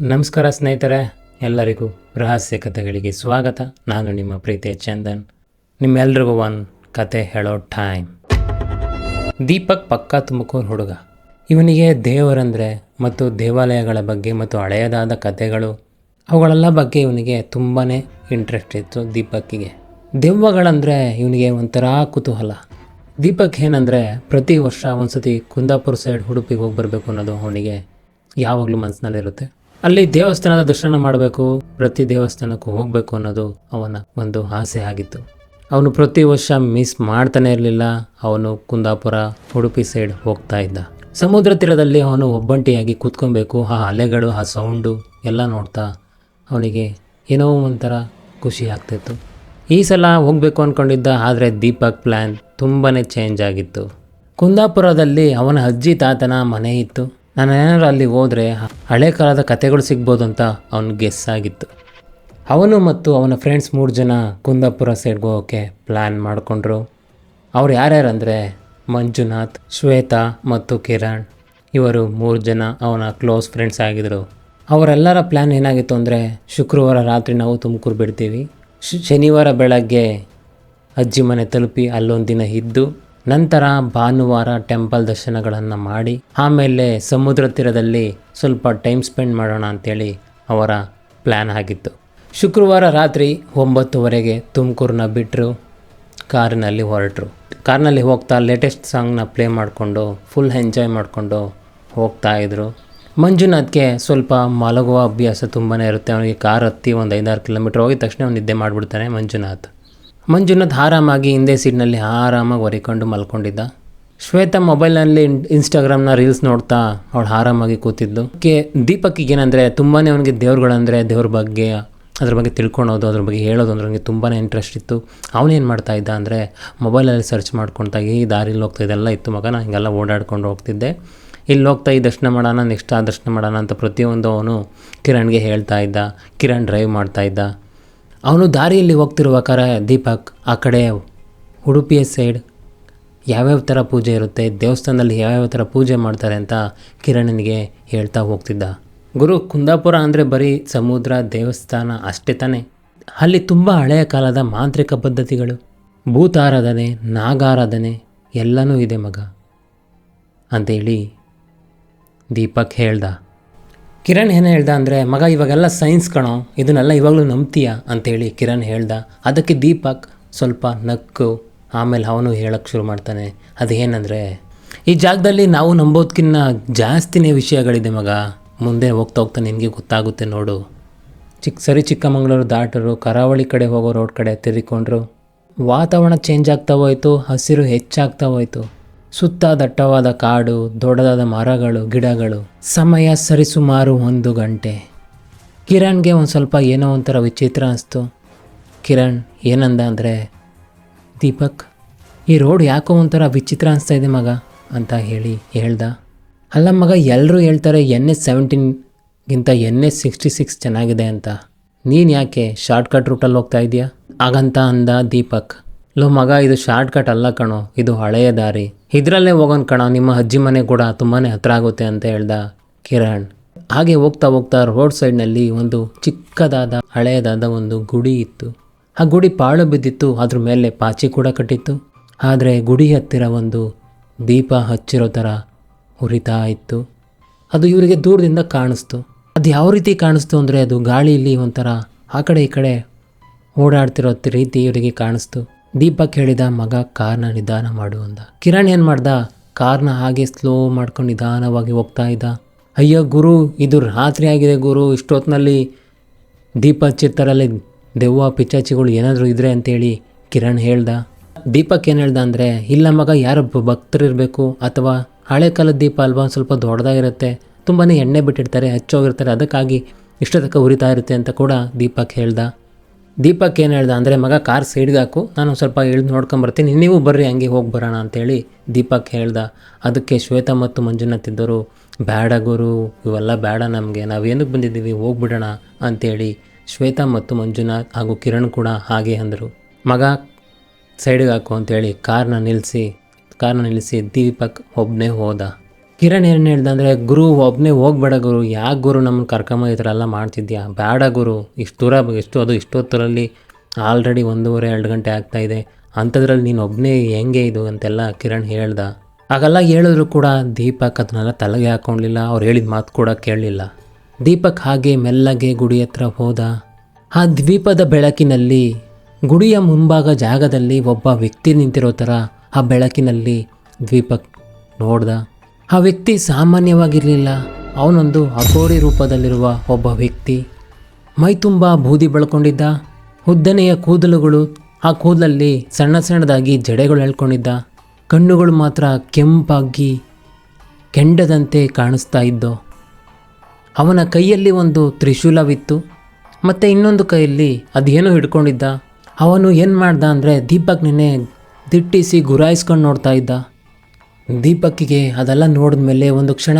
ನಮಸ್ಕಾರ ಸ್ನೇಹಿತರೆ, ಎಲ್ಲರಿಗೂ ರಹಸ್ಯ ಕಥೆಗಳಿಗೆ ಸ್ವಾಗತ. ನಾನು ನಿಮ್ಮ ಪ್ರೀತಿಯ ಚಂದನ್. ನಿಮ್ಮೆಲ್ರಿಗೂ ಒಂದು ಕತೆ ಹೇಳೋ ಟೈಮ್ ದೀಪಕ್ ಪಕ್ಕಾ ತುಮಕೂರು ಹುಡುಗ. ಇವನಿಗೆ ದೇವರಂದರೆ ಮತ್ತು ದೇವಾಲಯಗಳ ಬಗ್ಗೆ ಮತ್ತು ಹಳೆಯದಾದ ಕಥೆಗಳು, ಅವುಗಳೆಲ್ಲ ಬಗ್ಗೆ ಇವನಿಗೆ ತುಂಬಾ ಇಂಟ್ರೆಸ್ಟ್ ಇತ್ತು ದೀಪಕ್ಕಿಗೆ. ದೆವ್ವಗಳಂದರೆ ಇವನಿಗೆ ಒಂಥರ ಕುತೂಹಲ. ದೀಪಕ್ ಏನಂದರೆ ಪ್ರತಿ ವರ್ಷ ಒಂದು ಸತಿ ಕುಂದಾಪುರ ಸೈಡ್ ಉಡುಪಿಗೆ ಹೋಗಿ ಬರಬೇಕು ಅನ್ನೋದು ಅವನಿಗೆ ಯಾವಾಗಲೂ ಮನಸ್ಸಿನಲ್ಲಿರುತ್ತೆ ಅಲ್ಲಿ ದೇವಸ್ಥಾನದ ದರ್ಶನ ಮಾಡಬೇಕು, ಪ್ರತಿ ದೇವಸ್ಥಾನಕ್ಕೂ ಹೋಗಬೇಕು ಅನ್ನೋದು ಅವನ ಒಂದು ಆಸೆ ಆಗಿತ್ತು. ಅವನು ಪ್ರತಿ ವರ್ಷ ಮಿಸ್ ಮಾಡ್ತಾನೆ ಇರಲಿಲ್ಲ, ಅವನು ಕುಂದಾಪುರ, ಉಡುಪಿ ಸೈಡ್ ಹೋಗ್ತಾ ಇದ್ದ. ಸಮುದ್ರ ತೀರದಲ್ಲಿ ಅವನು ಒಬ್ಬಂಟಿಯಾಗಿ ಕೂತ್ಕೊಬೇಕು, ಆ ಅಲೆಗಳು, ಆ ಸೌಂಡು ಎಲ್ಲ ನೋಡ್ತಾ ಅವನಿಗೆ ಏನೋ ಒಂಥರ ಖುಷಿ ಆಗ್ತಿತ್ತು. ಈ ಸಲ ಹೋಗಬೇಕು ಅಂದ್ಕೊಂಡಿದ್ದ ಆದರೆ ದೀಪಕ್ ಪ್ಲ್ಯಾನ್ ತುಂಬಾ ಚೇಂಜ್ ಆಗಿತ್ತು. ಕುಂದಾಪುರದಲ್ಲಿ ಅವನ ಅಜ್ಜಿ ತಾತನ ಮನೆ ಇತ್ತು. ನಾನು ಏನಾದ್ರು ಅಲ್ಲಿ ಹೋದರೆ ಹಳೆ ಕಾಲದ ಕತೆಗಳು ಸಿಗ್ಬೋದು ಅಂತ ಅವನು ಗೆಸ್ ಆಗಿತ್ತು. ಅವನು ಮತ್ತು ಅವನ ಫ್ರೆಂಡ್ಸ್ ಮೂರು ಜನ ಕುಂದಾಪುರ ಸೈಡ್ಗೆ ಹೋಗೋಕ್ಕೆ ಪ್ಲ್ಯಾನ್ ಮಾಡಿಕೊಂಡ್ರು. ಅವ್ರು ಯಾರ್ಯಾರಂದರೆ ಮಂಜುನಾಥ್, ಶ್ವೇತಾ ಮತ್ತು ಕಿರಣ್. ಇವರು ಮೂರು ಜನ ಅವನ ಕ್ಲೋಸ್ ಫ್ರೆಂಡ್ಸ್ ಆಗಿದ್ದರು ಅವರೆಲ್ಲರ ಪ್ಲ್ಯಾನ್ ಏನಾಗಿತ್ತು ಅಂದರೆ ಶುಕ್ರವಾರ ರಾತ್ರಿ ನಾವು ತುಮಕೂರು ಬಿಡ್ತೀವಿ. ಶನಿವಾರ ಬೆಳಗ್ಗೆ ಅಜ್ಜಿ ಮನೆ ತಲುಪಿ ಅಲ್ಲೊಂದು ದಿನ ಇದ್ದು ನಂತರ ಭಾನುವಾರ ಟೆಂಪಲ್ ದರ್ಶನಗಳನ್ನು ಮಾಡಿ, ಆಮೇಲೆ ಸಮುದ್ರ ತೀರದಲ್ಲಿ ಸ್ವಲ್ಪ ಟೈಮ್ ಸ್ಪೆಂಡ್ ಮಾಡೋಣ ಅಂತೇಳಿ ಅವರ ಪ್ಲ್ಯಾನ್ ಆಗಿತ್ತು. ಶುಕ್ರವಾರ ರಾತ್ರಿ ಒಂಬತ್ತುವರೆಗೆ ತುಮಕೂರನ್ನ ಬಿಟ್ಟರು ಕಾರಿನಲ್ಲಿ ಹೊರಟರು. ಕಾರ್ನಲ್ಲಿ ಹೋಗ್ತಾ ಲೇಟೆಸ್ಟ್ ಸಾಂಗ್ನ ಪ್ಲೇ ಮಾಡಿಕೊಂಡು ಫುಲ್ ಎಂಜಾಯ್ ಮಾಡಿಕೊಂಡು ಹೋಗ್ತಾ ಇದ್ರು. ಮಂಜುನಾಥ್ಗೆ ಸ್ವಲ್ಪ ಮಲಗುವ ಅಭ್ಯಾಸ ತುಂಬಾ ಇರುತ್ತೆ. ಅವನಿಗೆ ಕಾರ್ ಹತ್ತಿ ಒಂದು ಐದಾರು ಕಿಲೋಮೀಟ್ರ್ ಹೋಗಿದ ತಕ್ಷಣ ಅವ್ನು ನಿದ್ದೆ ಮಾಡಿಬಿಡ್ತಾನೆ ಮಂಜುನಾಥ್. ಮಂಜುನಾಥ್ ಆರಾಮಾಗಿ ಹಿಂದೆ ಸೀಟ್ನಲ್ಲಿ ಆರಾಮಾಗಿ ಒರಿಕೊಂಡು ಮಲ್ಕೊಂಡಿದ್ದ. ಶ್ವೇತಾ ಮೊಬೈಲ್ನಲ್ಲಿ ಇನ್ಸ್ಟಾಗ್ರಾಮ್ನ ರೀಲ್ಸ್ ನೋಡ್ತಾ ಅವಳು ಆರಾಮಾಗಿ ಕೂತಿದ್ದು ಕೆ ದೀಪಕ್ಕಿಗೆ ಏನಂದರೆ ತುಂಬಾ ಅವನಿಗೆ ದೇವ್ರುಗಳಂದರೆ ದೇವ್ರ ಬಗ್ಗೆ, ಅದ್ರ ಬಗ್ಗೆ ತಿಳ್ಕೊಳೋದು, ಅದ್ರ ಬಗ್ಗೆ ಹೇಳೋದು ಅಂದ್ರೆ ಅವನಿಗೆ ತುಂಬಾ ಇಂಟ್ರೆಸ್ಟ್ ಇತ್ತು. ಅವನೇನು ಮಾಡ್ತಾ ಇದ್ದ ಅಂದರೆ ಮೊಬೈಲಲ್ಲಿ ಸರ್ಚ್ ಮಾಡ್ಕೊತಾ ಈ ದಾರಿಲಿ ಹೋಗ್ತಾ, ಇದೆಲ್ಲ ಇತ್ತು ಮಗ ನಾನು ಹಿಂಗೆಲ್ಲ ಓಡಾಡ್ಕೊಂಡು ಹೋಗ್ತಿದ್ದೆ. ಇಲ್ಲಿ ಹೋಗ್ತಾ, ಈ ದರ್ಶನ ಮಾಡೋಣ, ನೆಕ್ಸ್ಟ್ ಆ ದರ್ಶನ ಮಾಡೋಣ ಅಂತ ಪ್ರತಿಯೊಂದು ಅವನು ಕಿರಣ್ಗೆ ಹೇಳ್ತಾ ಇದ್ದ. ಕಿರಣ್ ಡ್ರೈವ್ ಮಾಡ್ತಾ ಇದ್ದ. ಅವನು ದಾರಿಯಲ್ಲಿ ಹೋಗ್ತಿರ್ಬೇಕಾದ್ರೆ ದೀಪಕ್ ಆ ಕಡೆ ಉಡುಪಿಯ ಸೈಡ್ ಯಾವ್ಯಾವ ಥರ ಪೂಜೆ ಇರುತ್ತೆ, ದೇವಸ್ಥಾನದಲ್ಲಿ ಯಾವ್ಯಾವ ಥರ ಪೂಜೆ ಮಾಡ್ತಾರೆ ಅಂತ ಕಿರಣನಿಗೆ ಹೇಳ್ತಾ ಹೋಗ್ತಿದ್ದ. ಗುರು, ಕುಂದಾಪುರ ಅಂದರೆ ಬರೀ ಸಮುದ್ರ, ದೇವಸ್ಥಾನ ಅಷ್ಟೇ ತಾನೇ. ಅಲ್ಲಿ ತುಂಬ ಹಳೆಯ ಕಾಲದ ಮಾಂತ್ರಿಕ ಪದ್ಧತಿಗಳು. ಭೂತಾರಾಧನೆ, ನಾಗಾರಾಧನೆ ಎಲ್ಲನೂ ಇದೆ ಮಗ. ಅಂತೇಳಿ ದೀಪಕ್ ಹೇಳ್ದ. ಕಿರಣ್ ಏನು ಹೇಳ್ದ ಅಂದರೆ, ಮಗ, ಇವಾಗೆಲ್ಲ ಸೈನ್ಸ್ ಕಣೋ, ಇದನ್ನೆಲ್ಲ ಇವಾಗಲೂ ನಂಬ್ತೀಯ? ಅಂತೇಳಿ ಕಿರಣ್ ಹೇಳ್ದ. ಅದಕ್ಕೆ ದೀಪಕ್ ಸ್ವಲ್ಪ ನಕ್ಕು, ಆಮೇಲೆ ಅವನು ಹೇಳೋಕ್ಕೆ ಶುರು ಮಾಡ್ತಾನೆ. ಅದೇನಂದರೆ, ಈ ಜಾಗದಲ್ಲಿ ನಾವು ನಂಬೋದಕ್ಕಿಂತ ಜಾಸ್ತಿನೇ ವಿಷಯಗಳಿದೆ ಮಗ. ಮುಂದೆ ಹೋಗ್ತಾ ಹೋಗ್ತಾ ನಿನಗೆ ಗೊತ್ತಾಗುತ್ತೆ ನೋಡು. ಚಿಕ್ಕ ಸರಿ ಚಿಕ್ಕಮಗಳೂರು ದಾಟರು, ಕರಾವಳಿ ಕಡೆ ಹೋಗೋ ರೋಡ್ ಕಡೆ ತಿರ್ಕೊಂಡ್ರು ವಾತಾವರಣ ಚೇಂಜ್ ಆಗ್ತಾ ಹೋಯಿತು, ಹಸಿರು ಹೆಚ್ಚಾಗ್ತಾ ಹೋಯಿತು. ಸುತ್ತ ದಟ್ಟವಾದ ಕಾಡು, ದೊಡ್ಡದಾದ ಮರಗಳು, ಗಿಡಗಳು, ಸಮಯ ಸರಿಸುಮಾರು ಒಂದು ಗಂಟೆ. ಕಿರಣ್ಗೆ ಒಂದು ಸ್ವಲ್ಪ ಏನೋ ಒಂಥರ ವಿಚಿತ್ರ ಅನಿಸ್ತು. ಕಿರಣ್, ಏನಂದ ಅಂದರೆ, ದೀಪಕ್, ಈ ರೋಡ್ ಯಾಕೋ ಒಂಥರ ವಿಚಿತ್ರ ಅನಿಸ್ತಾ ಇದೆ ಮಗ, ಅಂತ ಹೇಳಿ ಹೇಳ್ದ. ಅಲ್ಲ ಮಗ ಎಲ್ಲರೂ ಹೇಳ್ತಾರೆ ಎನ್ ಎಸ್ ಸೆವೆಂಟೀನ್ಗಿಂತ ಎನ್ ಎಸ್ ಸಿಕ್ಸ್ಟಿ ಸಿಕ್ಸ್ ಚೆನ್ನಾಗಿದೆ ಅಂತ. ನೀನು ಯಾಕೆ ಶಾರ್ಟ್ಕಟ್ ರೂಟಲ್ಲಿ ಹೋಗ್ತಾ ಇದೆಯಾ ಹಾಗಂತ ಅಂದ ದೀಪಕ್. ಲೋ ಮಗ, ಇದು ಶಾರ್ಟ್ಕಟ್ ಅಲ್ಲ ಕಣೋ, ಇದು ಹಳೆಯ ದಾರಿ. ಇದರಲ್ಲೇ ಹೋಗೋಣ ಕಣ, ನಿಮ್ಮ ಅಜ್ಜಿ ಮನೆ ಕೂಡ ತುಂಬಾ ಹತ್ರ ಆಗುತ್ತೆ ಅಂತ ಹೇಳ್ದ ಕಿರಣ್. ಹಾಗೆ ಹೋಗ್ತಾ ಹೋಗ್ತಾ ರೋಡ್ ಸೈಡ್ನಲ್ಲಿ ಒಂದು ಚಿಕ್ಕದಾದ ಹಳೆಯದಾದ ಒಂದು ಗುಡಿ ಇತ್ತು. ಆ ಗುಡಿ ಪಾಳು ಬಿದ್ದಿತ್ತು, ಅದ್ರ ಮೇಲೆ ಪಾಚಿ ಕೂಡ ಕಟ್ಟಿತ್ತು. ಆದರೆ ಗುಡಿ ಹತ್ತಿರ ಒಂದು ದೀಪ ಹಚ್ಚಿರೋ ಥರ ಉರಿತಾ ಇತ್ತು. ಅದು ಇವರಿಗೆ ದೂರದಿಂದ ಕಾಣಿಸ್ತು. ಅದು ಯಾವ ರೀತಿ ಕಾಣಿಸ್ತು ಅಂದರೆ ಅದು ಗಾಳಿಯಲ್ಲಿ ಒಂಥರ ಆ ಕಡೆ ಈ ಕಡೆ ಓಡಾಡ್ತಿರೋ ರೀತಿ ಇವರಿಗೆ ಕಾಣಿಸ್ತು. ದೀಪಕ್ ಹೇಳಿದ ಮಗ ಕಾರ್ನ ನಿಧಾನ ಮಾಡು ಅಂದ. ಕಿರಣ್ ಏನು ಮಾಡ್ದ? ಕಾರ್ನ ಹಾಗೆ ಸ್ಲೋ ಮಾಡ್ಕೊಂಡು ನಿಧಾನವಾಗಿ ಹೋಗ್ತಾ ಇದ್ದ. ಅಯ್ಯೋ ಗುರು, ಇದು ರಾತ್ರಿ ಆಗಿದೆ ಗುರು ಇಷ್ಟೊತ್ತಿನಲ್ಲಿ ದೀಪ ಚಿತ್ತರಲ್ಲಿ ದೆವ್ವ ಪಿಚಾಚಿಗಳು ಏನಾದರೂ ಇದ್ರೆ ಅಂತೇಳಿ ಕಿರಣ್ ಹೇಳ್ದ. ದೀಪಕ್ ಏನು ಹೇಳ್ದ ಅಂದರೆ, ಇಲ್ಲ ಮಗ, ಯಾರು ಭಕ್ತರಿರಬೇಕು ಅಥವಾ ಹಳೆ ಕಾಲದ ದೀಪ ಅಲ್ವಾ, ಸ್ವಲ್ಪ ದೊಡ್ಡದಾಗಿರುತ್ತೆ ತುಂಬಾ ಎಣ್ಣೆ ಬಿಟ್ಟಿರ್ತಾರೆ, ಹಚ್ಚೋಗಿರ್ತಾರೆ, ಅದಕ್ಕಾಗಿ ಇಷ್ಟು ತನಕ ಉರಿತಾ ಇರುತ್ತೆ ಅಂತ ಕೂಡ ದೀಪಕ್ ಹೇಳ್ದ. ದೀಪಕ್ ಏನು ಹೇಳ್ದ ಅಂದರೆ, ಮಗ, ಕಾರ್ ಸೈಡ್ಗೆ ಹಾಕು, ನಾನು ಸ್ವಲ್ಪ ಇಳಿದು ನೋಡ್ಕೊಂಬರ್ತೀನಿ ನೀವು ಬರ್ರಿ, ಹಂಗೆ ಹೋಗಿ ಬರೋಣ ಅಂತೇಳಿ ದೀಪಕ್ ಹೇಳ್ದ. ಅದಕ್ಕೆ ಶ್ವೇತಾ ಮತ್ತು ಮಂಜುನಾಥ್ ಇದ್ದರು ಬೇಡ ಗುರು, ಇವೆಲ್ಲ ಬೇಡ ನಮಗೆ, ನಾವು ಏನಕ್ಕೆ ಬಂದಿದ್ದೀವಿ, ಹೋಗ್ಬಿಡೋಣ ಅಂತೇಳಿ ಶ್ವೇತಾ ಮತ್ತು ಮಂಜುನಾಥ್ ಹಾಗೂ ಕಿರಣ್ ಕೂಡ ಹಾಗೆ ಅಂದರು. ಮಗ, ಸೈಡ್ಗೆ ಹಾಕು ಅಂತೇಳಿ ಕಾರ್ನ ನಿಲ್ಲಿಸಿ ಕಾರ್ನ ನಿಲ್ಲಿಸಿ ದೀಪಕ್ ಒಬ್ಬನೇ ಹೋದ. ಕಿರಣ್ ಏನು ಹೇಳ್ದ ಅಂದರೆ, ಗುರು ಒಬ್ಬನೇ ಹೋಗ್ಬೇಡ ಗುರು. ಯಾಕೆ ಗುರು ನಮ್ಮನ್ನು ಕರ್ಕೊಂಬ ಈ ಥರ ಎಲ್ಲ ಮಾಡ್ತಿದ್ಯಾ? ಬೇಡ ಗುರು. ಇಷ್ಟು ದೂರ ಎಷ್ಟು ಅದು ಇಷ್ಟೊತ್ತರಲ್ಲಿ ಆಲ್ರೆಡಿ ಒಂದೂವರೆ, ಎರಡು ಗಂಟೆ ಆಗ್ತಾಯಿದೆ ಅಂಥದ್ರಲ್ಲಿ ನೀನು ಒಬ್ಬನೇ ಹೆಂಗೆ ಇದು? ಅಂತೆಲ್ಲ ಕಿರಣ್ ಹೇಳ್ದ. ಹಾಗೆಲ್ಲ ಹೇಳಿದ್ರು ಕೂಡ ದೀಪಕ್ ಅದನ್ನೆಲ್ಲ ತಲೆಗೆ ಹಾಕ್ಕೊಳ್ಳಿಲ್ಲ ಅವ್ರು ಹೇಳಿದ ಮಾತು ಕೂಡ ಕೇಳಲಿಲ್ಲ. ದೀಪಕ್ ಹಾಗೆ ಮೆಲ್ಲಗೆ ಗುಡಿ ಹತ್ರ ಹೋದ. ಆ ದ್ವೀಪದ ಬೆಳಕಿನಲ್ಲಿ, ಗುಡಿಯ ಮುಂಭಾಗ ಜಾಗದಲ್ಲಿ ಒಬ್ಬ ವ್ಯಕ್ತಿ ನಿಂತಿರೋ ಥರ ಆ ಬೆಳಕಿನಲ್ಲಿ ದ್ವೀಪಕ್ ನೋಡ್ದ. ಆ ವ್ಯಕ್ತಿ ಸಾಮಾನ್ಯವಾಗಿರಲಿಲ್ಲ. ಅವನೊಂದು ಅಘೋರಿ ರೂಪದಲ್ಲಿರುವ ಒಬ್ಬ ವ್ಯಕ್ತಿ. ಮೈ ತುಂಬ ಬೂದಿ ಬೆಳ್ಕೊಂಡಿದ್ದ. ಉದ್ದನೆಯ ಕೂದಲುಗಳು ಆ ಕೂದಲಲ್ಲಿ ಸಣ್ಣ ಸಣ್ಣದಾಗಿ ಜಡೆಗಳು ಎಳ್ಕೊಂಡಿದ್ದ ಕಣ್ಣುಗಳು ಮಾತ್ರ ಕೆಂಪಾಗಿ ಕೆಂಡದಂತೆ ಕಾಣಿಸ್ತಾ ಇದ್ದೋ ಅವನ ಕೈಯಲ್ಲಿ ಒಂದು ತ್ರಿಶೂಲವಿತ್ತು. ಮತ್ತು ಇನ್ನೊಂದು ಕೈಯಲ್ಲಿ ಅದೇನೋ ಹಿಡ್ಕೊಂಡಿದ್ದ. ಅವನು ಏನು ಮಾಡ್ದ ಅಂದರೆ ದೀಪಕ್ ನಿನ್ನೆ ದಿಟ್ಟಿಸಿ ಗುರಾಯಿಸ್ಕೊಂಡು ನೋಡ್ತಾ ಇದ್ದ. ದೀಪಕ್ಕಿಗೆ ಅದೆಲ್ಲ ನೋಡಿದ ಮೇಲೆ ಒಂದು ಕ್ಷಣ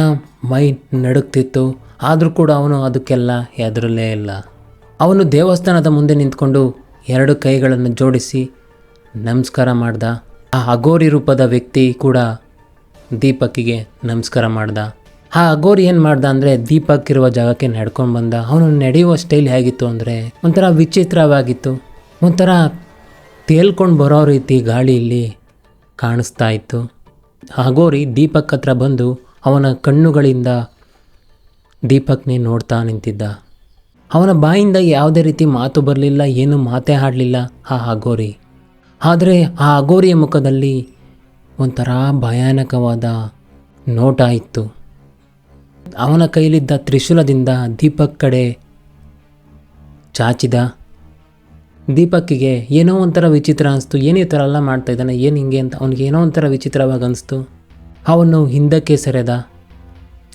ಮೈ ನಡುಕ್ತಿತ್ತು ಆದರೂ ಕೂಡ ಅವನು ಅದಕ್ಕೆಲ್ಲ ಎದುರಲೇ ಇಲ್ಲ. ಅವನು ದೇವಸ್ಥಾನದ ಮುಂದೆ ನಿಂತ್ಕೊಂಡು ಎರಡು ಕೈಗಳನ್ನು ಜೋಡಿಸಿ ನಮಸ್ಕಾರ ಮಾಡ್ದ. ಆ ಅಗೋರಿ ರೂಪದ ವ್ಯಕ್ತಿ ಕೂಡ ದೀಪಕ್ಕಿಗೆ ನಮಸ್ಕಾರ ಮಾಡ್ದ. ಆ ಅಗೋರಿ ಏನು ಮಾಡ್ದ ಅಂದರೆ ದೀಪಕ್ ಇರುವ ಜಾಗಕ್ಕೆ ನಡ್ಕೊಂಡು ಬಂದ. ಅವನು ನಡೆಯುವ ಸ್ಟೈಲ್ ಹೇಗಿತ್ತು ಅಂದರೆ ಒಂಥರ ವಿಚಿತ್ರವಾಗಿತ್ತು. ಒಂಥರ ತೇಲ್ಕೊಂಡು ಬರೋ ರೀತಿ ಗಾಳಿಯಲ್ಲಿ ಕಾಣಿಸ್ತಾ ಇತ್ತು. ಅಗೋರಿ ದೀಪಕ್ ಹತ್ರ ಬಂದು ಅವನ ಕಣ್ಣುಗಳಿಂದ ದೀಪಕ್ನೇ ನೋಡ್ತಾ ನಿಂತಿದ್ದ. ಅವನ ಬಾಯಿಂದ ಯಾವುದೇ ರೀತಿ ಮಾತು ಬರಲಿಲ್ಲ, ಏನು ಮಾತೇ ಆಡಲಿಲ್ಲ ಆ ಅಗೋರಿ ಆದರೆ ಆ ಅಗೋರಿಯ ಮುಖದಲ್ಲಿ ಒಂಥರ ಭಯಾನಕವಾದ ನೋಟ ಇತ್ತು. ಅವನ ಕೈಲಿದ್ದ ತ್ರಿಶೂಲದಿಂದ ದೀಪಕ್ ಕಡೆ ಚಾಚಿದ. ದೀಪಕ್ಕಿಗೆ ಏನೋ ಒಂಥರ ವಿಚಿತ್ರ ಅನಿಸ್ತು. ಏನು ಈ ಥರ ಎಲ್ಲ ಮಾಡ್ತಾ ಇದ್ದಾನೆ? ಏನು ಹಿಂಗೆ ಅಂತ ಅವನಿಗೆ ಏನೋ ಒಂಥರ ವಿಚಿತ್ರವಾಗಿ ಅನಿಸ್ತು. ಅವನು ಹಿಂದಕ್ಕೆ ಸೆರೆದ.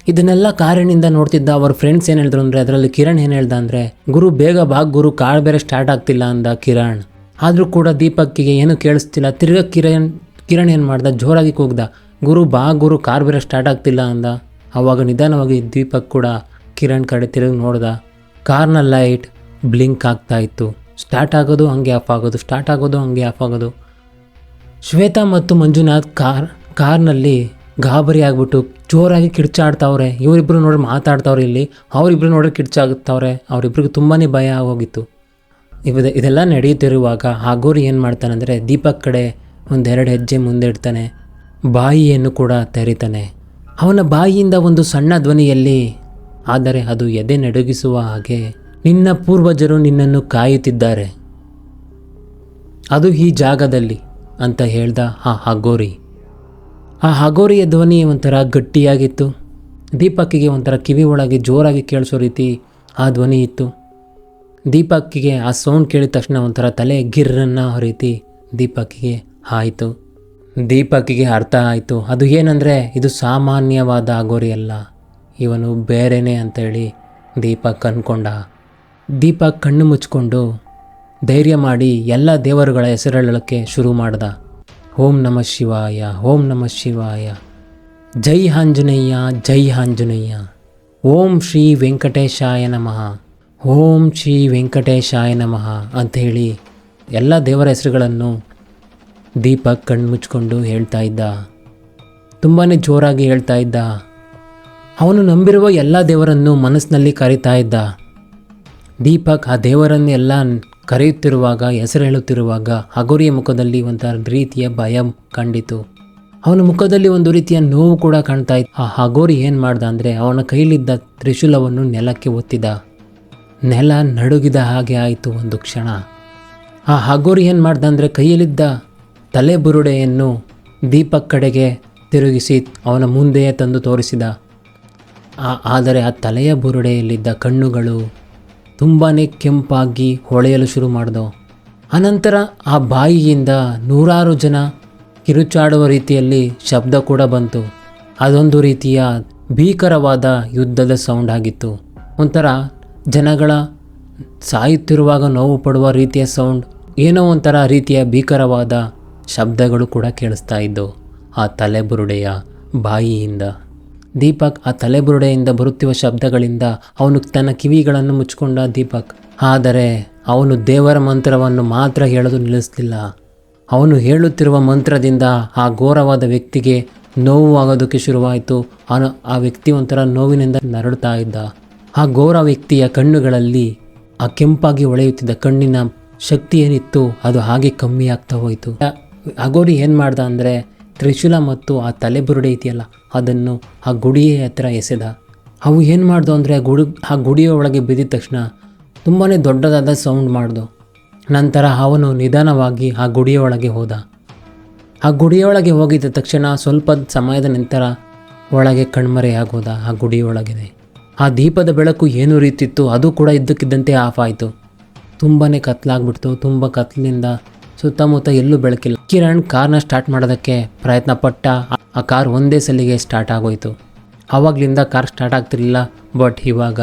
ಇದನ್ನೆಲ್ಲ ಕಾರಿನಿಂದ ನೋಡ್ತಿದ್ದ ಅವ್ರ ಫ್ರೆಂಡ್ಸ್ ಏನು ಹೇಳಿದ್ರು ಅಂದರೆ, ಅದರಲ್ಲಿ ಕಿರಣ್ ಏನು ಹೇಳ್ದ ಅಂದರೆ, ಗುರು, ಬೇಗ ಬಾಗ್ ಗುರು ಕಾರ್ ಬೇರೆ ಸ್ಟಾರ್ಟ್ ಆಗ್ತಿಲ್ಲ ಅಂದ ಕಿರಣ್. ಆದರೂ ಕೂಡ ದೀಪಕ್ಕಿಗೆ ಏನು ಕೇಳಿಸ್ತಿಲ್ಲ. ತಿರ್ಗಾ ಕಿರಣ್ ಕಿರಣ್ ಏನು ಮಾಡ್ದ? ಜೋರಾಗಿ ಕೂಗ್ದ. ಗುರು, ಬಾ ಗುರು ಕಾರ್ ಬೇರೆ ಸ್ಟಾರ್ಟ್ ಆಗ್ತಿಲ್ಲ ಅಂದ. ಆವಾಗ ನಿಧಾನವಾಗಿ ದೀಪಕ್ ಕೂಡ ಕಿರಣ್ ಕಡೆ ತಿರುಗಿ ನೋಡ್ದ. ಕಾರ್ನ ಲೈಟ್ ಬ್ಲಿಂಕ್ ಆಗ್ತಾ ಇತ್ತು. ಸ್ಟಾರ್ಟ್ ಆಗೋದು, ಹಂಗೆ ಆಫ್ ಆಗೋದು, ಸ್ಟಾರ್ಟ್ ಆಗೋದು, ಹಂಗೆ ಆಫ್ ಆಗೋದು. ಶ್ವೇತಾ ಮತ್ತು ಮಂಜುನಾಥ್ ಕಾರ್, ಕಾರ್ನಲ್ಲಿ ಗಾಬರಿ ಆಗಿಬಿಟ್ಟು ಜೋರಾಗಿ ಕಿಡ್ಚಾಡ್ತಾವ್ರೆ ಇವರಿಬ್ಬರು ನೋಡಿ ಮಾತಾಡ್ತಾವ್ರೆ ಇಲ್ಲಿ. ಅವರಿಬ್ಬರು ನೋಡಿ ಕಿಡ್ಚಾಗುತ್ತವ್ರೆ ಅವರಿಬ್ರಿಗೆ ತುಂಬಾ ಭಯ ಆಗೋಗಿತ್ತು. ಇವ ಇದೆಲ್ಲ ನಡೆಯುತ್ತಿರುವಾಗ ಆಗೋರಿ ಗೋರಿ ಏನು ಮಾಡ್ತಾನಂದರೆ ದೀಪಕ್ ಕಡೆ ಒಂದೆರಡು ಹೆಜ್ಜೆ ಮುಂದೆ ಇಡ್ತಾನೆ ಬಾಯಿಯನ್ನು ಕೂಡ ತೆರಿತಾನೆ. ಅವನ ಬಾಯಿಯಿಂದ ಒಂದು ಸಣ್ಣ ಧ್ವನಿಯಲ್ಲಿ, ಆದರೆ ಅದು ಎದೆ ನಡುಗಿಸುವ ಹಾಗೆ ನಿನ್ನ ಪೂರ್ವಜರು ನಿನ್ನನ್ನು ಕಾಯುತ್ತಿದ್ದಾರೆ. ಅದು ಈ ಜಾಗದಲ್ಲಿ ಅಂತ ಹೇಳ್ದ ಆ ಹಗೋರಿ. ಆ ಹಗೋರಿಯ ಧ್ವನಿ ಒಂಥರ ಗಟ್ಟಿಯಾಗಿತ್ತು. ದೀಪಕ್ಕಿಗೆ ಒಂಥರ ಕಿವಿ ಒಳಗೆ ಜೋರಾಗಿ ಕೇಳಿಸೋ ರೀತಿ ಆ ಧ್ವನಿ ಇತ್ತು. ದೀಪಕ್ಕಿಗೆ ಆ ಸೌಂಡ್ ಕೇಳಿದ ತಕ್ಷಣ ಒಂಥರ ತಲೆ ಗಿರ್ರನ್ನ ರೀತಿ ದೀಪಕ್ಕಿಗೆ ಆಯಿತು. ದೀಪಕ್ಕಿಗೆ ಅರ್ಥ ಆಯಿತು, ಅದು ಏನಂದರೆ ಇದು ಸಾಮಾನ್ಯವಾದ ಅಗೋರಿ ಅಲ್ಲ, ಇವನು ಬೇರೆನೇ ಅಂತೇಳಿ ದೀಪಕ್ ಅಂದ್ಕೊಂಡ ದೀಪಕ್ ಕಣ್ಣು ಮುಚ್ಕೊಂಡು ಧೈರ್ಯ ಮಾಡಿ ಎಲ್ಲ ದೇವರುಗಳ ಹೆಸರಳಕ್ಕೆ ಶುರು ಮಾಡ್ದ. ಓಂ ನಮಃ ಶಿವಾಯ, ಓಂ ನಮಃ ಶಿವಾಯ. ಜೈ ಆಂಜನೇಯ ಜೈ ಆಂಜನೇಯ. ಓಂ ಶ್ರೀ ವೆಂಕಟೇಶಾಯ ನಮಃ. ಓಂ ಶ್ರೀ ವೆಂಕಟೇಶಾಯ ನಮಃ ಅಂಥೇಳಿ ಎಲ್ಲ ದೇವರ ಹೆಸರುಗಳನ್ನು ದೀಪಕ್ ಕಣ್ಣು ಮುಚ್ಕೊಂಡು ಹೇಳ್ತಾ ಇದ್ದ. ತುಂಬಾ ಜೋರಾಗಿ ಹೇಳ್ತಾ ಇದ್ದ. ಅವನು ನಂಬಿರುವ ಎಲ್ಲ ದೇವರನ್ನು ಮನಸ್ಸಿನಲ್ಲಿ ಕರೀತಾ ಇದ್ದ. ದೀಪಕ್ ಆ ದೇವರನ್ನೆಲ್ಲ ಕರೆಯುತ್ತಿರುವಾಗ, ಹೆಸರು ಹೇಳುತ್ತಿರುವಾಗ ಹಗೋರಿಯ ಮುಖದಲ್ಲಿ ಒಂಥರ ರೀತಿಯ ಭಯ ಕಂಡಿತು. ಅವನ ಮುಖದಲ್ಲಿ ಒಂದು ರೀತಿಯ ನೋವು ಕೂಡ ಕಾಣ್ತಾ ಇತ್ತು. ಆ ಹಗೋರಿ ಏನು ಮಾಡ್ದ ಅಂದರೆ ಅವನ ಕೈಲಿದ್ದ ತ್ರಿಶೂಲವನ್ನು ನೆಲಕ್ಕೆ ಒತ್ತಿದ. ನೆಲ ನಡುಗಿದ ಹಾಗೆ ಆಯಿತು ಒಂದು ಕ್ಷಣ. ಆ ಹಗೋರಿ ಏನು ಮಾಡ್ದ ಅಂದರೆ ಕೈಯಲ್ಲಿದ್ದ ತಲೆ ಬುರುಡೆಯನ್ನು ದೀಪಕ್ ಕಡೆಗೆ ತಿರುಗಿಸಿ ಅವನ ಮುಂದೆಯೇ ತಂದು ತೋರಿಸಿದ. ಆದರೆ ಆ ತಲೆಯ ಬುರುಡೆಯಲ್ಲಿದ್ದ ಕಣ್ಣುಗಳು ತುಂಬಾ ಕೆಂಪಾಗಿ ಹೊಳೆಯಲು ಶುರು ಮಾಡಿದವು. ಅನಂತರ ಆ ಬಾಯಿಯಿಂದ ನೂರಾರು ಜನ ಕಿರುಚಾಡುವ ರೀತಿಯಲ್ಲಿ ಶಬ್ದ ಕೂಡ ಬಂತು. ಅದೊಂದು ರೀತಿಯ ಭೀಕರವಾದ ಯುದ್ಧದ ಸೌಂಡ್ ಆಗಿತ್ತು. ಒಂಥರ ಜನಗಳ ಸಾಯುತ್ತಿರುವಾಗ ನೋವು ಪಡುವ ರೀತಿಯ ಸೌಂಡ್ ಏನೋ ಒಂಥರ ರೀತಿಯ ಭೀಕರವಾದ ಶಬ್ದಗಳು ಕೂಡ ಕೇಳಿಸ್ತಾ ಇದ್ದವು. ಆ ತಲೆಬುರುಡೆಯ ಬಾಯಿಯಿಂದ. ದೀಪಕ್ ಆ ತಲೆಬುರುಡೆಯಿಂದ ಬರುತ್ತಿರುವ ಶಬ್ದಗಳಿಂದ ಅವನು ತನ್ನ ಕಿವಿಗಳನ್ನು ಮುಚ್ಚಿಕೊಂಡ ದೀಪಕ್. ಆದರೆ ಅವನು ದೇವರ ಮಂತ್ರವನ್ನು ಮಾತ್ರ ಹೇಳಲು ನಿಲ್ಲಿಸಲಿಲ್ಲ. ಅವನು ಹೇಳುತ್ತಿರುವ ಮಂತ್ರದಿಂದ ಆ ಘೋರವಾದ ವ್ಯಕ್ತಿಗೆ ನೋವು ಆಗೋದಕ್ಕೆ ಶುರುವಾಯಿತು. ಅವನು ಆ ವ್ಯಕ್ತಿ ಒಂಥರ ನೋವಿನಿಂದ ನರಳುತ್ತಾ ಇದ್ದ. ಆ ಘೋರ ವ್ಯಕ್ತಿಯ ಕಣ್ಣುಗಳಲ್ಲಿ ಆ ಕೆಂಪಾಗಿ ಒಳೆಯುತ್ತಿದ್ದ ಕಣ್ಣಿನ ಶಕ್ತಿ ಏನಿತ್ತು ಅದು ಹಾಗೆ ಕಮ್ಮಿ ಆಗ್ತಾ ಹೋಯಿತು ಅಗೋರಿ ಏನು ಮಾಡ್ದ ಅಂದರೆ ತ್ರಿಶೂಲ ಮತ್ತು ಆ ತಲೆಬುರುಡೆ ಇದೆಯಲ್ಲ, ಅದನ್ನು ಆ ಗುಡಿಯ ಹತ್ರ ಎಸೆದ. ಅವು ಏನು ಮಾಡ್ದು ಅಂದರೆ ಗುಡಿ, ಆ ಗುಡಿಯ ಒಳಗೆ ಬಿದ್ದಿದ ತಕ್ಷಣ ತುಂಬಾ ದೊಡ್ಡದಾದ ಸೌಂಡ್ ಮಾಡ್ದು. ನಂತರ ಅವನು ನಿಧಾನವಾಗಿ ಆ ಗುಡಿಯ ಒಳಗೆ ಹೋದ. ಆ ಗುಡಿಯೊಳಗೆ ಹೋಗಿದ್ದ ತಕ್ಷಣ ಸ್ವಲ್ಪ ಸಮಯದ ನಂತರ ಒಳಗೆ ಕಣ್ಮರೆಯಾಗೋದ ಆ ಗುಡಿಯೊಳಗಿದೆ ಆ ದೀಪದ ಬೆಳಕು ಏನು ರೀತಿತ್ತು ಅದು ಕೂಡ ಇದ್ದಕ್ಕಿದ್ದಂತೆ ಆಫ್ ಆಯಿತು. ತುಂಬಾ ಕತ್ಲಾಗ್ಬಿಡ್ತು, ತುಂಬ ಕತ್ಲಿಂದ ಸುತ್ತಮುತ್ತ ಎಲ್ಲೂ ಬೆಳಕಿಲ್ಲ. ಕಿರಣ್ ಕಾರ್ನ ಸ್ಟಾರ್ಟ್ ಮಾಡೋದಕ್ಕೆ ಪ್ರಯತ್ನ ಪಟ್ಟ. ಆ- ಕಾರ್ ಒಂದೇ ಸಲಿಗೆ ಸ್ಟಾರ್ಟ್ ಆಗೋಯ್ತು. ಆವಾಗಲಿಂದ ಕಾರ್ ಸ್ಟಾರ್ಟ್ ಆಗ್ತಿರ್ಲಿಲ್ಲ ಬಟ್ ಇವಾಗ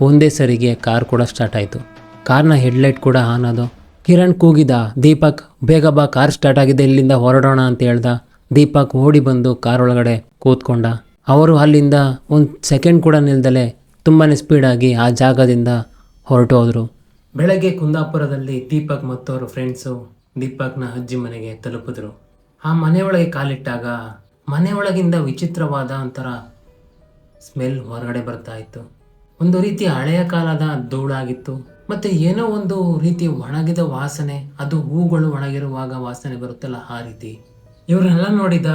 ಒಂದೇ ಸರಿಗೆ ಕಾರ್ ಕೂಡ ಸ್ಟಾರ್ಟ್ ಆಯಿತು. ಕಾರ್ನ ಹೆಡ್ಲೈಟ್ ಕೂಡ ಆನ್ ಅದು ಕಿರಣ್ ಕೂಗಿದ, ದೀಪಕ್, ಬೇಗ ಬಾ, ಕಾರ್ ಸ್ಟಾರ್ಟ್ ಆಗಿದೆ, ಇಲ್ಲಿಂದ ಹೊರಡೋಣ ಅಂತ ಹೇಳ್ದ. ದೀಪಕ್ ಓಡಿ ಬಂದು ಕಾರ್ ಒಳಗಡೆ ಕೂತ್ಕೊಂಡ. ಅವರು ಅಲ್ಲಿಂದ ಒಂದು ಸೆಕೆಂಡ್ ಕೂಡ ನಿಲ್ದಲೆ ತುಂಬಾ ಸ್ಪೀಡಾಗಿ ಆ ಜಾಗದಿಂದ ಹೊರಟು ಹೋದರು ಬೆಳಗ್ಗೆ ಕುಂದಾಪುರದಲ್ಲಿ ದೀಪಕ್ ಮತ್ತು ಅವರ ಫ್ರೆಂಡ್ಸು ದೀಪಕ್ನ ಅಜ್ಜಿ ಮನೆಗೆ ತಲುಪಿದ್ರು. ಆ ಮನೆಯೊಳಗೆ ಕಾಲಿಟ್ಟಾಗ ಮನೆಯೊಳಗಿಂದ ವಿಚಿತ್ರವಾದ ಒಂಥರ ಸ್ಮೆಲ್ ಹೊರಗಡೆ ಬರ್ತಾ ಇತ್ತು. ಒಂದು ರೀತಿ ಹಳೆಯ ಕಾಲದ ಧೂಳಾಗಿತ್ತು. ಮತ್ತೆ ಏನೋ ಒಂದು ರೀತಿ ಒಣಗಿದ ವಾಸನೆ, ಅದು ಹೂಗಳು ಒಣಗಿರುವಾಗ ವಾಸನೆ ಬರುತ್ತಲ್ಲ ಆ ರೀತಿ. ಇವರನ್ನೆಲ್ಲ ನೋಡಿದ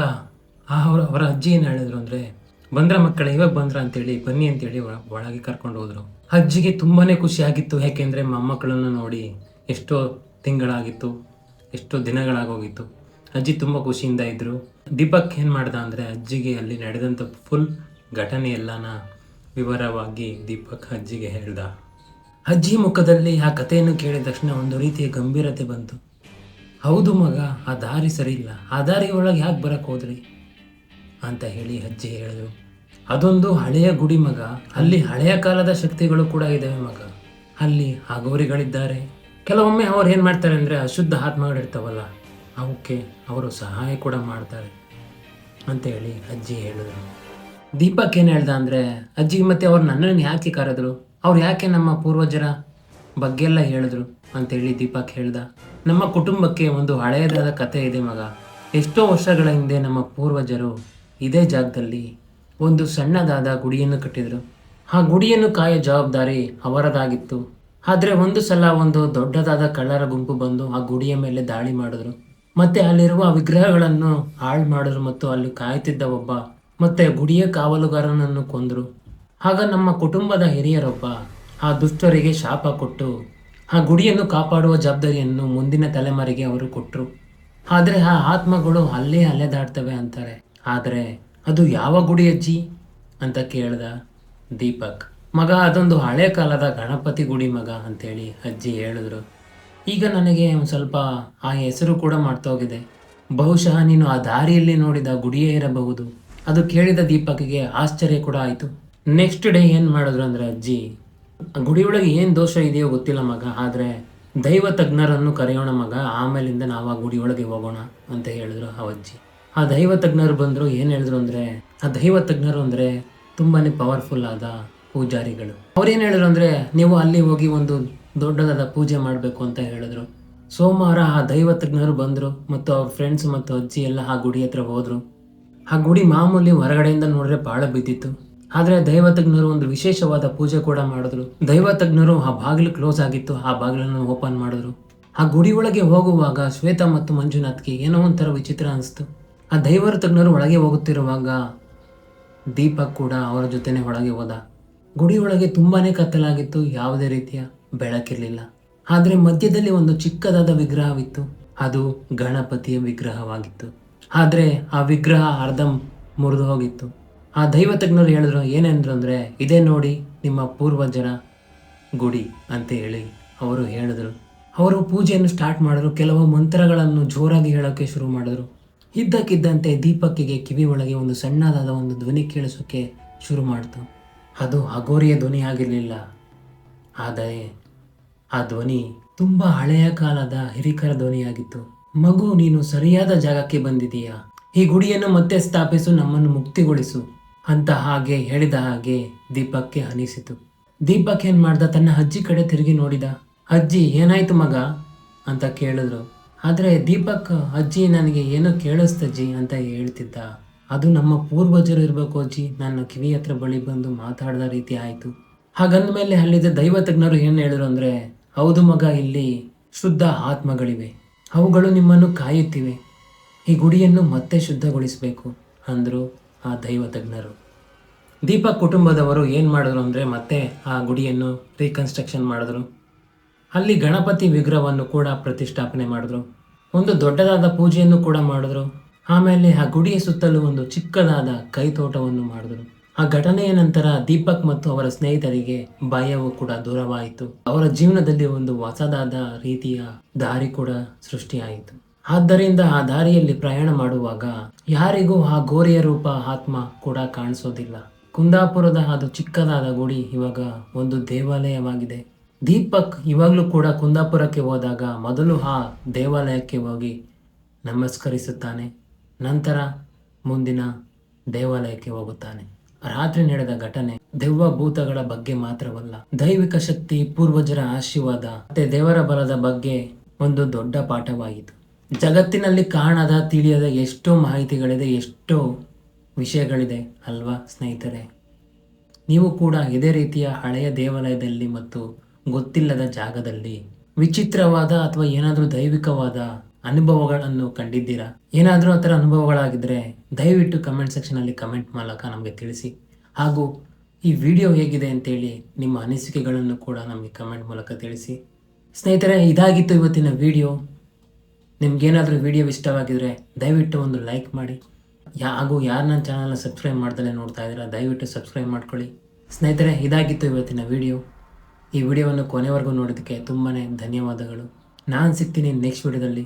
ಆ ಅವರ ಅಜ್ಜಿ ಏನು ಹೇಳಿದ್ರು ಅಂದ್ರೆ, ಬಂದ್ರ ಮಕ್ಕಳ, ಇವಾಗ ಬಂದ್ರ ಅಂತೇಳಿ, ಬನ್ನಿ ಅಂತೇಳಿ ಒಳ- ಒಳಗೆ ಕರ್ಕೊಂಡು ಹೋದ್ರು. ಅಜ್ಜಿಗೆ ತುಂಬಾನೇ ಖುಷಿಯಾಗಿತ್ತು. ಯಾಕೆಂದ್ರೆ ಮೊಮ್ಮಕ್ಕಳನ್ನು ನೋಡಿ ಎಷ್ಟೋ ತಿಂಗಳಾಗಿತ್ತು. ಎಷ್ಟೋ ದಿನಗಳಾಗೋಗಿತ್ತು. ಅಜ್ಜಿ ತುಂಬ ಖುಷಿಯಿಂದ ಇದ್ದರು ದೀಪಕ್ ಏನು ಮಾಡ್ದ ಅಂದರೆ ಅಜ್ಜಿಗೆ ಅಲ್ಲಿ ನಡೆದಂಥ ಫುಲ್ ಘಟನೆ ಎಲ್ಲನ ವಿವರವಾಗಿ ದೀಪಕ್ ಅಜ್ಜಿಗೆ ಹೇಳ್ದ. ಅಜ್ಜಿ ಮುಖದಲ್ಲಿ ಆ ಕಥೆಯನ್ನು ಕೇಳಿದ ತಕ್ಷಣ ಒಂದು ರೀತಿಯ ಗಂಭೀರತೆ ಬಂತು. ಹೌದು ಮಗ, ಆ ದಾರಿ ಸರಿ ಇಲ್ಲ ಆ ದಾರಿ ಒಳಗೆ ಯಾಕೆ ಬರಕ್ಕೆ ಹೋದ್ರಿ? ಅಂತ ಹೇಳಿ ಅಜ್ಜಿ ಹೇಳಿದ್ರು. ಅದೊಂದು ಹಳೆಯ ಗುಡಿ ಮಗ. ಅಲ್ಲಿ ಹಳೆಯ ಕಾಲದ ಶಕ್ತಿಗಳು ಕೂಡ ಇದ್ದಾವೆ ಮಗ. ಅಲ್ಲಿ ಅಗೋರಿಗಳಿದ್ದಾರೆ ಕೆಲವೊಮ್ಮೆ ಅವ್ರು ಏನು ಮಾಡ್ತಾರೆ ಅಂದರೆ ಅಶುದ್ಧ ಆತ್ಮಗಳಿರ್ತಾವಲ್ಲ ಅವಕ್ಕೆ ಅವರು ಸಹಾಯ ಕೂಡ ಮಾಡ್ತಾರೆ ಅಂತ ಹೇಳಿ ಅಜ್ಜಿ ಹೇಳಿದ್ರು. ದೀಪಕ್ ಏನು ಹೇಳ್ದ ಅಂದರೆ ಅಜ್ಜಿಗೆ ಮತ್ತೆ ಅವ್ರು ನನ್ನನ್ನು ಯಾಕೆ ಕರೆದ್ರು? ಅವ್ರು ಯಾಕೆ ನಮ್ಮ ಪೂರ್ವಜರ ಬಗ್ಗೆ ಎಲ್ಲ ಹೇಳಿದ್ರು ಅಂತೇಳಿ ದೀಪಕ್ ಹೇಳ್ದ. ನಮ್ಮ ಕುಟುಂಬಕ್ಕೆ ಒಂದು ಹಳೆಯದಾದ ಕತೆ ಇದೆ ಮಗ. ಎಷ್ಟೋ ವರ್ಷಗಳ ಹಿಂದೆ ನಮ್ಮ ಪೂರ್ವಜರು ಇದೇ ಜಾಗದಲ್ಲಿ ಒಂದು ಸಣ್ಣದಾದ ಗುಡಿಯನ್ನು ಕಟ್ಟಿದರು. ಆ ಗುಡಿಯನ್ನು ಕಾಯೋ ಜವಾಬ್ದಾರಿ ಅವರದಾಗಿತ್ತು. ಆದರೆ ಒಂದು ಸಲ ಒಂದು ದೊಡ್ಡದಾದ ಕಳ್ಳರ ಗುಂಪು ಬಂದು ಆ ಗುಡಿಯ ಮೇಲೆ ದಾಳಿ ಮಾಡಿದ್ರು. ಮತ್ತೆ ಅಲ್ಲಿರುವ ವಿಗ್ರಹಗಳನ್ನು ಹಾಳು ಮಾಡಿದ್ರು ಮತ್ತು ಅಲ್ಲಿ ಕಾಯುತ್ತಿದ್ದ ಒಬ್ಬ ಮತ್ತೆ ಗುಡಿಯ ಕಾವಲುಗಾರನನ್ನು ಕೊಂದರು. ಆಗ ನಮ್ಮ ಕುಟುಂಬದ ಹಿರಿಯರೊಬ್ಬ ಆ ದುಷ್ಟರಿಗೆ ಶಾಪ ಕೊಟ್ಟು ಆ ಗುಡಿಯನ್ನು ಕಾಪಾಡುವ ಜವಾಬ್ದಾರಿಯನ್ನು ಮುಂದಿನ ತಲೆಮಾರಿಗೆ ಅವರು ಕೊಟ್ಟರು ಆದರೆ ಆ ಆತ್ಮಗಳು ಅಲ್ಲೇ ಅಲೆದಾಡ್ತವೆ ಅಂತಾರೆ. ಆದರೆ ಅದು ಯಾವ ಗುಡಿ ಅಜ್ಜಿ? ಅಂತ ಕೇಳ್ದ ದೀಪಕ್. ಮಗ ಅದೊಂದು ಹಳೆ ಕಾಲದ ಗಣಪತಿ ಗುಡಿ ಮಗ ಅಂತೇಳಿ ಅಜ್ಜಿ ಹೇಳಿದ್ರು. ಈಗ ನನಗೆ ಒಂದು ಸ್ವಲ್ಪ ಆ ಹೆಸರು ಕೂಡ ಮಾಡ್ತೋಗಿದೆ ಬಹುಶಃ ನೀನು ಆ ದಾರಿಯಲ್ಲಿ ನೋಡಿದ ಗುಡಿಯೇ ಇರಬಹುದು. ಅದು ಕೇಳಿದ ದೀಪಕ್ಗೆ ಆಶ್ಚರ್ಯ ಕೂಡ ಆಯಿತು. ನೆಕ್ಸ್ಟ್ ಡೇ ಏನು ಮಾಡಿದ್ರು ಅಂದರೆ ಅಜ್ಜಿ ಗುಡಿಯೊಳಗೆ ಏನು ದೋಷ ಇದೆಯೋ ಗೊತ್ತಿಲ್ಲ ಮಗ, ಆದರೆ ದೈವ ತಜ್ಞರನ್ನು ಕರೆಯೋಣ ಮಗ, ಆಮೇಲಿಂದ ನಾವು ಆ ಗುಡಿಯೊಳಗೆ ಹೋಗೋಣ ಅಂತ ಹೇಳಿದ್ರು ಆ ಅಜ್ಜಿ. ಆ ದೈವ ತಜ್ಞರು ಬಂದರು, ಏನು ಹೇಳಿದ್ರು ಅಂದರೆ, ಆ ದೈವ ತಜ್ಞರು ಅಂದರೆ ತುಂಬಾ ಪವರ್ಫುಲ್ ಆದ ಪೂಜಾರಿಗಳು. ಅವ್ರೇನು ಹೇಳಿದ್ರು ಅಂದರೆ, ನೀವು ಅಲ್ಲಿ ಹೋಗಿ ಒಂದು ದೊಡ್ಡದಾದ ಪೂಜೆ ಮಾಡಬೇಕು ಅಂತ ಹೇಳಿದ್ರು. ಸೋಮವಾರ ಆ ದೈವ ತಜ್ಞರು ಬಂದರು ಮತ್ತು ಅವ್ರ ಫ್ರೆಂಡ್ಸ್ ಮತ್ತು ಅಜ್ಜಿ ಎಲ್ಲ ಆ ಗುಡಿ ಹತ್ರ ಹೋದರು. ಆ ಗುಡಿ ಮಾಮೂಲಿ ಹೊರಗಡೆಯಿಂದ ನೋಡಿದ್ರೆ ಭಾಳ ಬಿದ್ದಿತ್ತು. ಆದರೆ ದೈವ ತಜ್ಞರು ಒಂದು ವಿಶೇಷವಾದ ಪೂಜೆ ಕೂಡ ಮಾಡಿದ್ರು. ದೈವ ತಜ್ಞರು ಆ ಬಾಗಿಲು ಕ್ಲೋಸ್ ಆಗಿತ್ತು, ಆ ಬಾಗಿಲನ್ನು ಓಪನ್ ಮಾಡಿದ್ರು. ಆ ಗುಡಿ ಒಳಗೆ ಹೋಗುವಾಗ ಶ್ವೇತಾ ಮತ್ತು ಮಂಜುನಾಥ್ಗೆ ಏನೋ ಒಂಥರ ವಿಚಿತ್ರ ಅನಿಸ್ತು. ಆ ದೈವರ ತಜ್ಞರು ಒಳಗೆ ಹೋಗುತ್ತಿರುವಾಗ ದೀಪಕ್ ಕೂಡ ಅವರ ಜೊತೆನೆ ಒಳಗೆ ಹೋದ. ಗುಡಿ ಒಳಗೆ ತುಂಬಾನೇ ಕತ್ತಲಾಗಿತ್ತು, ಯಾವುದೇ ರೀತಿಯ ಬೆಳಕಿರಲಿಲ್ಲ. ಆದರೆ ಮಧ್ಯದಲ್ಲಿ ಒಂದು ಚಿಕ್ಕದಾದ ವಿಗ್ರಹವಿತ್ತು. ಅದು ಗಣಪತಿಯ ವಿಗ್ರಹವಾಗಿತ್ತು. ಆದರೆ ಆ ವಿಗ್ರಹ ಅರ್ಧ ಮುರಿದು ಹೋಗಿತ್ತು. ಆ ದೈವತಜ್ಞರು ಹೇಳಿದ್ರು, ಏನೆಂದ್ರು ಅಂದರೆ, ಇದೇ ನೋಡಿ ನಿಮ್ಮ ಪೂರ್ವಜರ ಗುಡಿ ಅಂತ ಹೇಳಿ ಅವರು ಹೇಳಿದರು. ಅವರು ಪೂಜೆಯನ್ನು ಸ್ಟಾರ್ಟ್ ಮಾಡಿದ್ರು, ಕೆಲವು ಮಂತ್ರಗಳನ್ನು ಜೋರಾಗಿ ಹೇಳೋಕ್ಕೆ ಶುರು ಮಾಡಿದ್ರು. ಇದ್ದಕ್ಕಿದ್ದಂತೆ ದೀಪಕ್ಕಿಗೆ ಕಿವಿ ಒಳಗೆ ಒಂದು ಸಣ್ಣದಾದ ಒಂದು ಧ್ವನಿ ಕೇಳಿಸೋಕ್ಕೆ ಶುರು ಮಾಡ್ತು. ಅದು ಅಗೋರಿಯ ಧ್ವನಿಯಾಗಿರಲಿಲ್ಲ ಆದರೆ ಆ ಧ್ವನಿ ತುಂಬ ಹಳೆಯ ಕಾಲದ ಹಿರಿಕರ ಧ್ವನಿಯಾಗಿತ್ತು. ಮಗು, ನೀನು ಸರಿಯಾದ ಜಾಗಕ್ಕೆ ಬಂದಿದೀಯಾ ಈ ಗುಡಿಯನ್ನು ಮತ್ತೆ ಸ್ಥಾಪಿಸು, ನಮ್ಮನ್ನು ಮುಕ್ತಿಗೊಳಿಸು ಅಂತ ಹಾಗೆ ಹೇಳಿದ ಹಾಗೆ ದೀಪಕ್ಕೆ ಅನಿಸಿತು. ದೀಪಕ್ ಏನ್ ಮಾಡ್ದ? ತನ್ನ ಅಜ್ಜಿ ಕಡೆ ತಿರುಗಿ ನೋಡಿದ. ಅಜ್ಜಿ, ಏನಾಯ್ತು ಮಗ? ಅಂತ ಕೇಳಿದ್ರು. ಆದರೆ ದೀಪಕ್ ಅಜ್ಜಿ ನನಗೆ ಏನೋ ಕೇಳಿಸ್ತಜ್ಜಿ ಅಂತ ಹೇಳ್ತಿದ್ದ. ಅದು ನಮ್ಮ ಪೂರ್ವಜರು ಇರಬೇಕು ಅಜ್ಜಿ. ನನ್ನ ಕಿವಿ ಹತ್ರ ಬಳಿ ಬಂದು ಮಾತಾಡಿದ ರೀತಿ ಆಯಿತು. ಹಾಗಂದ ಮೇಲೆ ಅಲ್ಲಿದ್ದ ದೈವತಜ್ಞರು ಏನು ಹೇಳಿದ್ರು ಅಂದರೆ, ಹೌದು ಮಗ, ಇಲ್ಲಿ ಶುದ್ಧ ಆತ್ಮಗಳಿವೆ. ಅವುಗಳು ನಿಮ್ಮನ್ನು ಕಾಯುತ್ತಿವೆ. ಈ ಗುಡಿಯನ್ನು ಮತ್ತೆ ಶುದ್ಧಗೊಳಿಸಬೇಕು, ಅಂದರು ಆ ದೈವತಜ್ಞರು ದೀಪಕ್ ಕುಟುಂಬದವರು ಏನು ಮಾಡಿದ್ರು ಅಂದರೆ, ಮತ್ತೆ ಆ ಗುಡಿಯನ್ನು ರೀಕನ್ಸ್ಟ್ರಕ್ಷನ್ ಮಾಡಿದ್ರು. ಅಲ್ಲಿ ಗಣಪತಿ ವಿಗ್ರಹವನ್ನು ಕೂಡ ಪ್ರತಿಷ್ಠಾಪನೆ ಮಾಡಿದ್ರು. ಒಂದು ದೊಡ್ಡದಾದ ಪೂಜೆಯನ್ನು ಕೂಡ ಮಾಡಿದ್ರು. ಆಮೇಲೆ ಆ ಗುಡಿಯ ಸುತ್ತಲೂ ಒಂದು ಚಿಕ್ಕದಾದ ಕೈತೋಟವನ್ನು ಮಾಡಿದರು. ಆ ಘಟನೆಯ ನಂತರ ದೀಪಕ್ ಮತ್ತು ಅವರ ಸ್ನೇಹಿತರಿಗೆ ಭಯವು ಕೂಡ ದೂರವಾಯಿತು. ಅವರ ಜೀವನದಲ್ಲಿ ಒಂದು ಹೊಸದಾದ ರೀತಿಯ ದಾರಿ ಕೂಡ ಸೃಷ್ಟಿಯಾಯಿತು. ಆದ್ದರಿಂದ ಆ ದಾರಿಯಲ್ಲಿ ಪ್ರಯಾಣ ಮಾಡುವಾಗ ಯಾರಿಗೂ ಆ ಗೋರಿಯ ರೂಪ ಆತ್ಮ ಕೂಡ ಕಾಣಿಸೋದಿಲ್ಲ. ಕುಂದಾಪುರದ ಅದು ಚಿಕ್ಕದಾದ ಗುಡಿ ಇವಾಗ ಒಂದು ದೇವಾಲಯವಾಗಿದೆ. ದೀಪಕ್ ಇವಾಗಲೂ ಕೂಡ ಕುಂದಾಪುರಕ್ಕೆ ಹೋದಾಗ ಮೊದಲು ಆ ದೇವಾಲಯಕ್ಕೆ ಹೋಗಿ ನಮಸ್ಕರಿಸುತ್ತಾನೆ. ನಂತರ ಮುಂದಿನ ದೇವಾಲಯಕ್ಕೆ ಹೋಗುತ್ತಾನೆ. ರಾತ್ರಿ ನಡೆದ ಘಟನೆ ದೆವ್ವ ಭೂತಗಳ ಬಗ್ಗೆ ಮಾತ್ರವಲ್ಲ, ದೈವಿಕ ಶಕ್ತಿ, ಪೂರ್ವಜರ ಆಶೀರ್ವಾದ, ಮತ್ತೆ ದೇವರ ಬಲದ ಬಗ್ಗೆ ಒಂದು ದೊಡ್ಡ ಪಾಠವಾಯಿತು ಜಗತ್ತಿನಲ್ಲಿ ಕಾಣದ, ತಿಳಿಯದ ಎಷ್ಟೋ ಮಾಹಿತಿಗಳಿದೆ, ಎಷ್ಟೋ ವಿಷಯಗಳಿದೆ ಅಲ್ವಾ ಸ್ನೇಹಿತರೆ? ನೀವು ಕೂಡ ಇದೇ ರೀತಿಯ ಹಳೆಯ ದೇವಾಲಯದಲ್ಲಿ ಮತ್ತು ಗೊತ್ತಿಲ್ಲದ ಜಾಗದಲ್ಲಿ ವಿಚಿತ್ರವಾದ ಅಥವಾ ಏನಾದರೂ ದೈವಿಕವಾದ ಅನುಭವಗಳನ್ನು ಕಂಡಿದ್ದೀರಾ? ಏನಾದರೂ ಆ ಥರ ಅನುಭವಗಳಾಗಿದ್ದರೆ ದಯವಿಟ್ಟು ಕಮೆಂಟ್ ಸೆಕ್ಷನಲ್ಲಿ ಕಮೆಂಟ್ ಮೂಲಕ ನಮಗೆ ತಿಳಿಸಿ. ಹಾಗೂ ಈ ವಿಡಿಯೋ ಹೇಗಿದೆ ಅಂತೇಳಿ ನಿಮ್ಮ ಅನಿಸಿಕೆಗಳನ್ನು ಕೂಡ ನಮಗೆ ಕಮೆಂಟ್ ಮೂಲಕ ತಿಳಿಸಿ. ಸ್ನೇಹಿತರೆ, ಇದಾಗಿತ್ತು ಇವತ್ತಿನ ವಿಡಿಯೋ ನಿಮಗೇನಾದರೂ ವಿಡಿಯೋ ಇಷ್ಟವಾಗಿದ್ದರೆ ದಯವಿಟ್ಟು ಒಂದು ಲೈಕ್ ಮಾಡಿ. ಯಾ ಹಾಗೂ ಯಾರು ನನ್ನ ಚಾನಲ್ನ ಸಬ್ಸ್ಕ್ರೈಬ್ ಮಾಡ್ದಲೇ ನೋಡ್ತಾ ಇದ್ದೀರಾ, ದಯವಿಟ್ಟು ಸಬ್ಸ್ಕ್ರೈಬ್ ಮಾಡ್ಕೊಳ್ಳಿ. ಸ್ನೇಹಿತರೆ, ಇದಾಗಿತ್ತು ಇವತ್ತಿನ ವಿಡಿಯೋ ಈ ವಿಡಿಯೋವನ್ನು ಕೊನೆವರೆಗೂ ನೋಡೋದಕ್ಕೆ ತುಂಬಾ ಧನ್ಯವಾದಗಳು. ನಾನು ಸಿಗ್ತೀನಿ ನೆಕ್ಸ್ಟ್ ವಿಡಿಯೋದಲ್ಲಿ